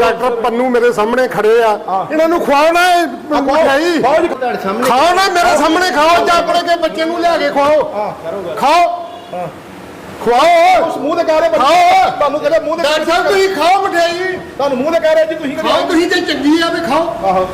Doctor Pannu ਮੇਰੇ ਸਾਹਮਣੇ ਖੜੇ ਆ। ਇਹਨਾਂ ਨੂੰ ਖਵਾਓ। ਨਾ ਇਹ ਮਠਿਆਈ ਖਾਓ ਨਾ ਮੇਰੇ ਸਾਹਮਣੇ ਖਾਓ ਜਾਂ ਆਪਣੇ ਕੇ ਬੱਚੇ ਨੂੰ ਲਿਆ ਕੇ ਖਵਾਓ। ਖਾਓ ਖਵਾਓ। ਉਸ ਮੂੰਹ ਤੇ ਕਹਿ ਰਹੇ ਬੱਚੇ। ਖਾਓ। ਤੁਹਾਨੂੰ ਕਹਿੰਦੇ ਮੂੰਹ ਤੇ ਡਾਕਟਰ ਸਾਹਿਬ ਤੁਸੀਂ ਖਾਓ ਮਠਿਆਈ। ਤੁਹਾਨੂੰ ਮੂੰਹ ਤੇ ਕਹਿ ਰਹੇ ਜੀ ਤੁਸੀਂ ਖਾਓ ਤੁਸੀਂ ਤੇ ਚੰਗੀ ਆ ਤੇ ਖਾਓ ਆਹੋ।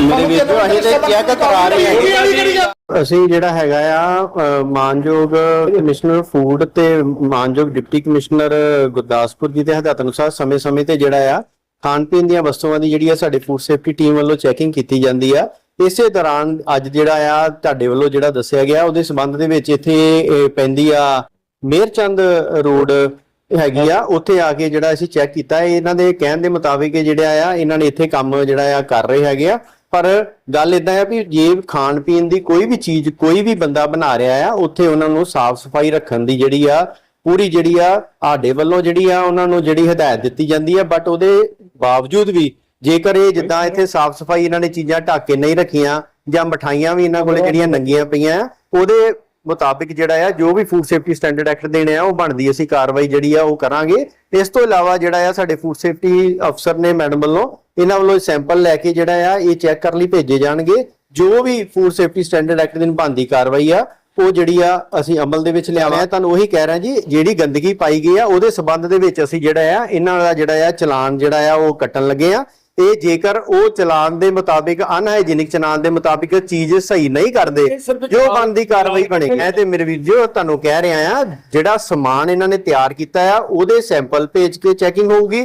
ਮੇਰੇ ਵੀਰ ਜੋ ਅਸੀਂ ਤੇ ਚੈੱਕ ਕਰਾ ਰਹੇ ਚੰਗੀ ਹਾਂ ਵਾਲੀ ਕਿਹੜੀ ਗੱਲ ਅਸੀਂ ਜਿਹੜਾ ਹੈਗਾ ਆ ਮਾਨਯੋਗ ਕਮਿਸ਼ਨਰ ਫੂਡ ਤੇ ਮਾਨਯੋਗ ਡਿਪਟੀ ਕਮਿਸ਼ਨਰ ਗੁਰਦਾਸਪੁਰ ਜੀ ਦੇ ਹਦਾਇਤ ਅਨੁਸਾਰ ਸਮੇਂ-ਸਮੇਂ ਤੇ ਜਿਹੜਾ ਆ ਖਾਣ ਪੀਣ ਦੀਆਂ ਵਸਤੂਆਂ ਦੀ ਜਿਹੜੀ ਆ ਸਾਡੇ ਫੂਡ ਸੇਫਟੀ ਟੀਮ ਵੱਲੋਂ ਚੈਕਿੰਗ ਕੀਤੀ ਜਾਂਦੀ ਆ। ਇਸੇ ਦੌਰਾਨ ਅੱਜ ਜਿਹੜਾ ਆ ਤੁਹਾਡੇ ਵੱਲੋਂ ਜਿਹੜਾ ਦੱਸਿਆ ਗਿਆ ਉਹਦੇ ਸਬੰਧ ਦੇ ਵਿੱਚ ਇੱਥੇ ਪੈਂਦੀ ਆ ਮੇਰਚੰਦ ਰੋਡ ਹੈਗੀ ਆ ਉੱਥੇ ਆ ਕੇ ਜਿਹੜਾ ਅਸੀਂ ਚੈੱਕ ਕੀਤਾ ਇਹਨਾਂ ਦੇ ਕਹਿਣ ਦੇ ਮੁਤਾਬਿਕ ਜਿਹੜਾ ਆ ਇਹਨਾਂ ਨੇ ਇੱਥੇ ਕੰਮ ਜਿਹੜਾ ਆ ਕਰ ਰਹੇ ਹੈਗੇ ਆ। ਪਰ ਗੱਲ ਇਦਾਂ ਆ ਵੀ ਜੇ ਖਾਣ ਪੀਣ ਦੀ ਕੋਈ ਵੀ ਚੀਜ਼ ਕੋਈ ਵੀ ਬੰਦਾ ਬਣਾ ਰਿਹਾ ਆ ਉੱਥੇ ਉਹਨਾਂ ਨੂੰ ਸਾਫ਼ ਸਫ਼ਾਈ ਰੱਖਣ ਦੀ ਜਿਹੜੀ ਆ ਪੂਰੀ ਜਿਹੜੀ ਆ ਆਡੇ ਵੱਲੋਂ ਜਿਹੜੀ ਆ ਉਹਨਾਂ ਨੂੰ ਜਿਹੜੀ ਹਦਾਇਤ ਦਿੱਤੀ ਜਾਂਦੀ ਆ। ਬਟ ਉਹਦੇ ਬਾਵਜੂਦ ਵੀ ਜੇਕਰ ਇਹ ਜਿੱਦਾਂ ਇੱਥੇ ਸਾਫ਼ ਸਫ਼ਾਈ ਇਹਨਾਂ ਨੇ ਚੀਜ਼ਾਂ ਢੱਕ ਕੇ ਨਹੀਂ ਰੱਖੀਆਂ ਜਾਂ ਮਠਾਈਆਂ ਵੀ ਇਹਨਾਂ ਕੋਲੇ ਜਿਹੜੀਆਂ ਨੰਗੀਆਂ ਪਈਆਂ ਆ, ਉਹਦੇ ਮੁਤਾਬਿਕ ਜਿਹੜਾ ਆ ਜੋ ਵੀ ਫੂਡ ਸੇਫਟੀ ਸਟੈਂਡਰਡ ਐਕਟ ਦੇਣੇ ਆ ਉਹ ਬਣਦੀ ਅਸੀਂ ਕਾਰਵਾਈ ਜਿਹੜੀ ਆ ਉਹ ਕਰਾਂਗੇ। ਇਸ ਤੋਂ ਇਲਾਵਾ ਜਿਹੜਾ ਆ ਸਾਡੇ ਫੂਡ ਸੇਫਟੀ ਅਫਸਰ ਨੇ ਮੈਡਮ ਵੱਲੋਂ ਇਹਨਾਂ ਵੱਲੋਂ ਸੈਂਪਲ ਲੈ ਕੇ ਜਿਹੜਾ ਆ ਇਹ ਚੈੱਕ ਕਰਨ ਲਈ ਭੇਜੇ ਜਾਣਗੇ। ਜੋ ਵੀ ਫੂਡ ਸੇਫਟੀ ਸਟੈਂਡਰਡ ਐਕਟ ਦੀ ਨਿਭਾਉਂਦੀ ਕਾਰਵਾਈ ਆ ਉਹ ਜਿਹੜੀ ਆ ਅਸੀਂ ਅਮਲ ਦੇ ਵਿੱਚ ਲਿਆਵਾਂ ਤੁਹਾਨੂੰ ਉਹੀ ਕਹਿ ਰਿਹਾ ਜੀ ਜਿਹੜੀ ਗੰਦਗੀ ਪਾਈ ਗਈ ਆ ਉਹਦੇ ਸਬੰਧ ਦੇ ਵਿੱਚ ਅਸੀਂ ਜਿਹੜਾ ਆ ਇਹਨਾਂ ਦਾ ਜਿਹੜਾ ਆ ਚਲਾਨ ਜਿਹੜਾ ਆ ਉਹ ਕੱਟਣ ਲੱਗੇ ਆ। ਤੇ ਜੇਕਰ ਉਹ ਚਲਾਨ ਦੇ ਮੁਤਾਬਿਕ ਅਨਹਾਈਜੀਨਿਕ ਚਲਾਨ ਦੇ ਮੁਤਾਬਿਕ ਚੀਜ਼ ਸਹੀ ਨਹੀਂ ਕਰਦੇ ਜੋ ਬਣਦੀ ਕਾਰਵਾਈ ਬਣੇਗੀ ਮੈਂ ਤੇ ਮੇਰੇ ਵੀਰ ਜੋ ਤੁਹਾਨੂੰ ਕਹਿ ਰਿਹਾ ਆ ਜਿਹੜਾ ਸਮਾਨ ਇਹਨਾਂ ਨੇ ਤਿਆਰ ਕੀਤਾ ਆ ਉਹਦੇ ਸੈਂਪਲ ਭੇਜ ਕੇ ਚੈਕਿੰਗ ਹੋਊਗੀ।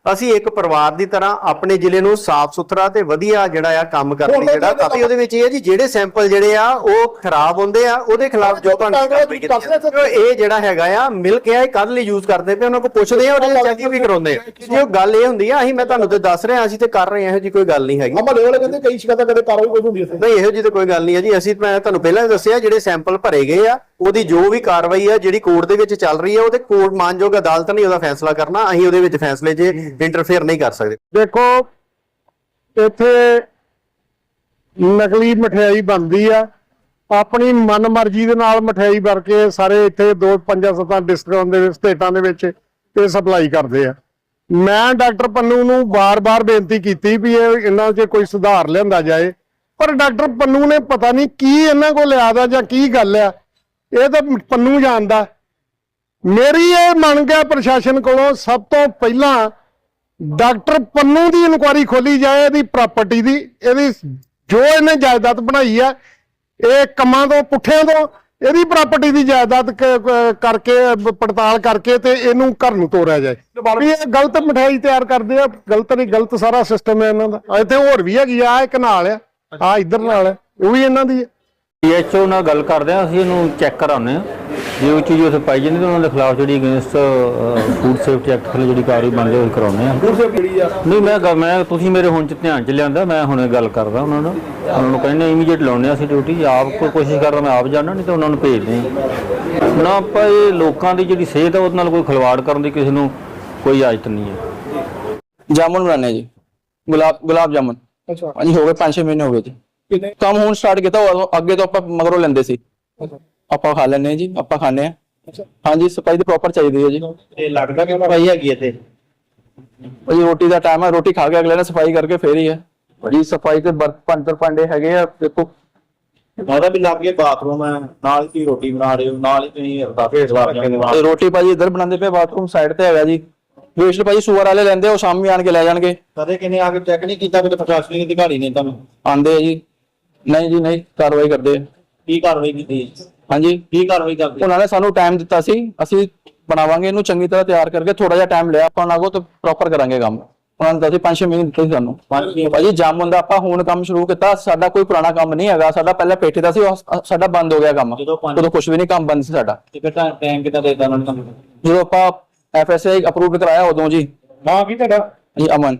ਅਸੀਂ ਇੱਕ ਪਰਿਵਾਰ ਦੀ ਤਰ੍ਹਾਂ ਆਪਣੇ ਜ਼ਿਲ੍ਹੇ ਨੂੰ ਸਾਫ਼ ਸੁਥਰਾ ਤੇ ਵਧੀਆ ਜਿਹੜਾ ਆ ਕੰਮ ਕਰਨ ਲਈ ਜਿਹੜਾ ਕਾਫੀ ਉਹਦੇ ਵਿੱਚ ਇਹ ਹੈ ਜੀ ਜਿਹੜੇ ਸੈਂਪਲ ਜਿਹੜੇ ਆ ਉਹ ਖਰਾਬ ਹੁੰਦੇ ਆ ਉਹਦੇ ਖਿਲਾਫ ਜੋ। ਇਹ ਜਿਹੜਾ ਹੈਗਾ ਆ ਮਿਲਕ ਹੈ ਇਹ ਕਦ ਲਈ ਯੂਜ਼ ਕਰਦੇ ਪਏ ਉਹਨਾਂ ਕੋਲ ਪੁੱਛਦੇ ਆ ਉਹਦੇ ਚੈਕਿੰਗ ਵੀ ਕਰਾਉਂਦੇ ਆ। ਜੇ ਉਹ ਗੱਲ ਇਹ ਹੁੰਦੀ ਆ ਅਸੀਂ ਮੈਂ ਤੁਹਾਨੂੰ ਤੇ ਦੱਸ ਰਿਹਾ ਅਸੀਂ ਤੇ ਕਰ ਰਹੇ ਆ ਇਹੋ ਜੀ ਕੋਈ ਗੱਲ ਨਹੀਂ ਹੈਗੀ। ਅਮਲੇ ਵਾਲੇ ਕਹਿੰਦੇ ਕਈ ਸ਼ਿਕਾਇਤਾਂ ਕਦੇ ਕਾਰਵਾਈ ਕੋਈ ਹੁੰਦੀ ਇੱਥੇ। ਨਹੀਂ ਇਹੋ ਜਿਹੀ ਤਾਂ ਕੋਈ ਗੱਲ ਨਹੀਂ ਹੈ ਜੀ ਅਸੀਂ ਮੈਂ ਤੁਹਾਨੂੰ ਪਹਿਲਾਂ ਹੀ ਦੱਸਿਆ ਜਿਹੜੇ ਸੈਂਪਲ ਭਰੇ ਗਏ ਆ ਉਹਦੀ ਜੋ ਵੀ ਕਾਰਵਾਈ ਆ ਜਿਹੜੀ ਕੋਰਟ ਦੇ ਵਿੱਚ ਚੱਲ ਰਹੀ ਆ ਉਹਦੇ ਕੋਰਟ ਮਾਨਯੋਗ ਅਦਾਲਤ ਨੇ ਉਹਦਾ ਫੈਸਲਾ ਕਰਨਾ ਅਸੀਂ ਉਹਦੇ ਵਿੱਚ ਫੈਸਲੇ 'ਚ ਇੰਟਰਫੇਅਰ ਨਹੀਂ ਕਰ ਸਕਦੇ। ਦੇਖੋ, ਇੱਥੇ ਨਕਲੀ ਮਠਿਆਈ ਬਣਦੀ ਆ। ਆਪਣੀ ਮਨਮਰਜ਼ੀ ਦੇ ਨਾਲ ਮਠਿਆਈ ਭਰ ਸਾਰੇ ਇੱਥੇ ਦੋ ਪੰਜਾਂ ਸੱਤਾਂ ਡਿਸਟ੍ਰਿਕਟਾਂ ਦੇ ਵਿੱਚ, ਸਟੇਟਾਂ ਦੇ ਵਿੱਚ ਇਹ ਸਪਲਾਈ ਕਰਦੇ ਆ। ਮੈਂ ਡਾਕਟਰ ਪੰਨੂ ਨੂੰ ਬਾਰ-ਬਾਰ ਬੇਨਤੀ ਕੀਤੀ ਵੀ ਇਹ ਇਹਨਾਂ 'ਚ ਕੋਈ ਸੁਧਾਰ ਲਿਆਂਦਾ ਜਾਏ। ਪਰ ਡਾਕਟਰ ਪੰਨੂ ਨੇ ਪਤਾ ਨਹੀਂ ਕੀ ਇਹਨਾਂ ਕੋਲ ਲਿਆਦਾ ਜਾਂ ਕੀ ਗੱਲ ਆ। ਇਹ ਤਾਂ ਪੰਨੂ ਜਾਣਦਾ। ਮੇਰੀ ਇਹ ਮੰਗ ਹੈ ਪ੍ਰਸ਼ਾਸਨ ਕੋਲੋਂ ਸਭ ਤੋਂ ਪਹਿਲਾਂ ਡਾਕਟਰ ਪੰਨੂ ਦੀ ਇਨਕੁਆਰੀ ਖੋਲੀ ਜਾਏ ਇਹਦੀ ਪ੍ਰਾਪਰਟੀ ਦੀ, ਇਹਦੀ ਜੋ ਇਹਨੇ ਜਾਇਦਾਦ ਬਣਾਈ ਆ, ਇਹ ਕੰਮਾਂ ਤੋਂ, ਪੁੱਠਿਆਂ ਤੋਂ, ਇਹਦੀ ਪ੍ਰਾਪਰਟੀ ਦੀ ਜਾਇਦਾਦ ਕਰਕੇ, ਪੜਤਾਲ ਕਰਕੇ ਤੇ ਇਹਨੂੰ ਘਰ ਨੂੰ ਤੋਰਿਆ ਜਾਏ। ਵੀ ਇਹ ਗਲਤ ਮਠਿਆਈ ਤਿਆਰ ਕਰਦੇ ਆ, ਗਲਤ ਨਹੀਂ, ਗਲਤ ਸਾਰਾ ਸਿਸਟਮ ਹੈ ਇਹਨਾਂ ਦਾ। ਇੱਥੇ ਹੋਰ ਵੀ ਹੈਗੀ ਆ, ਆਹ ਇੱਕ ਨਾਲ ਆ ਆ ਇੱਧਰ ਨਾਲ ਆ, ਉਹ ਵੀ ਇਹਨਾਂ ਦੀ ਹੈ ਪੀਐਚਓ ਨਾਲ ਗੱਲ ਕਰਦੇ ਆ, ਅਸੀਂ ਇਹਨੂੰ ਚੈੱਕ ਕਰਾਉਂਦੇ ਆ। ਜੇ ਉਹ ਚੀਜ਼ ਉੱਥੇ ਪਾਈ ਜਾਂਦੀ ਤਾਂ ਉਹਨਾਂ ਦੇ ਖਿਲਾਫ ਜਿਹੜੀ ਅਗੇਂਸਟ ਫੂਡ ਸੇਫਟੀ ਐਕਟ ਥੱਲੇ ਜਿਹੜੀ ਕਾਰਵਾਈ ਬਣਦੀ ਉਹ ਕਰਾਉਂਦੇ ਆ। ਦੂਸਰੇ ਕਿਹੜੀ ਆ? ਨਹੀਂ ਮੈਂ ਮੈਂ ਤੁਸੀਂ ਮੇਰੇ ਹੁਣ ਚ ਧਿਆਨ ਚ ਲਿਆਂਦਾ ਮੈਂ ਹੁਣੇ ਗੱਲ ਕਰਦਾ ਉਹਨਾਂ ਨਾਲ ਉਹਨਾਂ ਨੂੰ ਕਹਿੰਦੇ ਇਮੀਡੀਏਟ ਲਾਉਣੇ ਆ ਅਸੀਂ ਡਿਊਟੀ ਆਪ ਕੋਈ ਕੋਸ਼ਿਸ਼ ਕਰਦਾ ਮੈਂ ਆਪ ਜਾਣਾ ਨਹੀਂ ਤਾਂ ਉਹਨਾਂ ਨੂੰ ਭੇਜਦੇ ਹਾਂ ਨਾ ਆਪਾਂ ਇਹ ਲੋਕਾਂ ਦੀ ਜਿਹੜੀ ਸਿਹਤ ਆ ਉਹਦੇ ਨਾਲ ਕੋਈ ਖਿਲਵਾੜ ਕਰਨ ਦੀ ਕਿਸੇ ਨੂੰ ਕੋਈ ਇਜਾਜ਼ਤ ਨਹੀਂ ਹੈ। ਜਾਮੁਨ ਬਣਾਉਣੇ ਆ ਜੀ। ਗੁਲਾਬ ਗੁਲਾਬ ਜਾਮੁਨ। ਅੱਛਾ। ਹਾਂਜੀ ਹੋ ਗਏ 5-6 ਮਹੀਨੇ ਹੋ ਗਏ ਜੀ। ਕਿੰਨੇ? ਕੰਮ ਹੁਣ ਸਟਾਰਟ ਕੀਤਾ ਅੱਗੇ ਤੋਂ ਆਪਾਂ ਮਗਰੋਂ ਲੈਂਦੇ ਸੀ। ਅੱਛਾ। ਆਪਾਂ ਖਾ ਹਾਂ ਜੀ ਆਪਾਂ ਖਾਂਦੇ ਆ ਅੱਛਾ। ਹਾਂਜੀ ਸਫ਼ਾਈ ਦੀ ਪ੍ਰੋਪਰ ਚਾਹੀਦੀ ਹੈ ਜੀ। ਇਹ ਲੱਗਦਾ ਕਿ ਭਾਈ ਹੈਗੀ ਇੱਥੇ? ਭਾਜੀ ਰੋਟੀ ਦਾ ਟਾਈਮ ਹੈ ਰੋਟੀ ਖਾ ਕੇ ਅਗਲੇ ਨੇ ਸਫ਼ਾਈ ਕਰਕੇ ਫੇਰ ਹੀ ਹੈ। ਭਾਜੀ ਸਫ਼ਾਈ ਤੇ ਬਰਤ ਪੰਤਰ ਪਾਂਡੇ ਹੈਗੇ ਆ ਦੇਖੋ। ਉਹਦਾ ਵੀ ਲੱਗ ਗਿਆ ਬਾਥਰੂਮ ਹੈ ਨਾਲ ਹੀ ਰੋਟੀ ਬਣਾ ਰਹੇ ਹੋ ਨਾਲ ਹੀ ਤੁਸੀਂ ਫੇਸ ਵਾਰ ਤੇ ਰੋਟੀ ਭਾਜੀ ਇੱਧਰ ਬਣਾਉਂਦੇ ਪਏ ਬਾਥਰੂਮ ਸਾਈਡ ਤੇ ਹੈਗਾ ਜੀ। ਵੇਸਟ ਭਾਜੀ ਸੂਅਰ ਵਾਲੇ ਲੈਂਦੇ ਉਹ ਸ਼ਾਮੀ ਆਣ ਕੇ ਲੈ ਜਾਣਗੇ। ਕਦੇ ਕਿਨੇ ਆ ਕੇ ਚੈੱਕ ਨਹੀਂ ਕੀਤਾ ਕਿ ਪ੍ਰਸ਼ਾਸਨਿਕ ਅਧਿਕਾਰੀ ਨੇ ਤੁਹਾਨੂੰ? ਆਂਦੇ ਆ ਜੀ। ਨਹੀਂ ਜੀ ਨਹੀਂ ਕਾਰਵਾਈ ਕਰਦੇ ਆ। ਕੀ ਕਾਰਵਾਈ ਕੀਤੀ ਹਾਂਜੀ। ਕੀ ਕਾਰਵਾਈ ਕਰਦੇ ਉਹਨਾਂ ਨੇ ਸਾਨੂੰ ਟਾਈਮ ਦਿੱਤਾ ਸੀ। ਅਸੀਂ ਬਣਾਵਾਂਗੇ ਇਹਨੂੰ ਚੰਗੀ ਤਰ੍ਹਾਂ ਤਿਆਰ ਕਰਕੇ ਥੋੜਾ ਜਿਹਾ ਟਾਈਮ ਲਿਆ। ਆਪਾਂ ਨਾਗੋ ਤੇ ਪ੍ਰੋਪਰ ਕਰਾਂਗੇ ਕੰਮ। ਉਹਨਾਂ ਨੇ ਪੰਜ ਛੇ ਮਹੀਨੇ ਦਿੱਤੇ ਸੀ ਸਾਨੂੰ। ਪੰਜ ਛੇ ਭਾਜੀ ਜਾਮੁਨ ਦਾ ਆਪਾਂ ਹੁਣ ਕੰਮ ਸ਼ੁਰੂ ਕੀਤਾ। ਸਾਡਾ ਕੋਈ ਪੁਰਾਣਾ ਕੰਮ ਨਹੀਂ ਹੈਗਾ। ਸਾਡਾ ਪਹਿਲਾਂ ਪੇਠੇ ਦਾ ਸੀ ਉਹ ਸ- ਸਾਡਾ ਬੰਦ ਹੋ ਗਿਆ ਕੰਮ। ਜਦੋਂ ਪੰਜ- ਉਦੋਂ ਕੁਝ ਵੀ ਨਹੀਂ ਕੰਮ ਬੰਦ ਸੀ ਸਾਡਾ। ਟਿਕਟ ਟਾਈਮ ਕਿਤਾ ਦੇਤਾ ਉਹਨਾਂ ਨੇ ਤੁਹਾਨੂੰ? ਜਦੋਂ ਆਪਾਂ ਐਫਐਸਆਈ ਅਪਰੂਵਡ ਕਰਾਇਆ ਉਦੋਂ ਜੀ। ਨਾਂ ਕੀ ਤੁਹਾਡਾ? ਜੀ ਅਮਨ।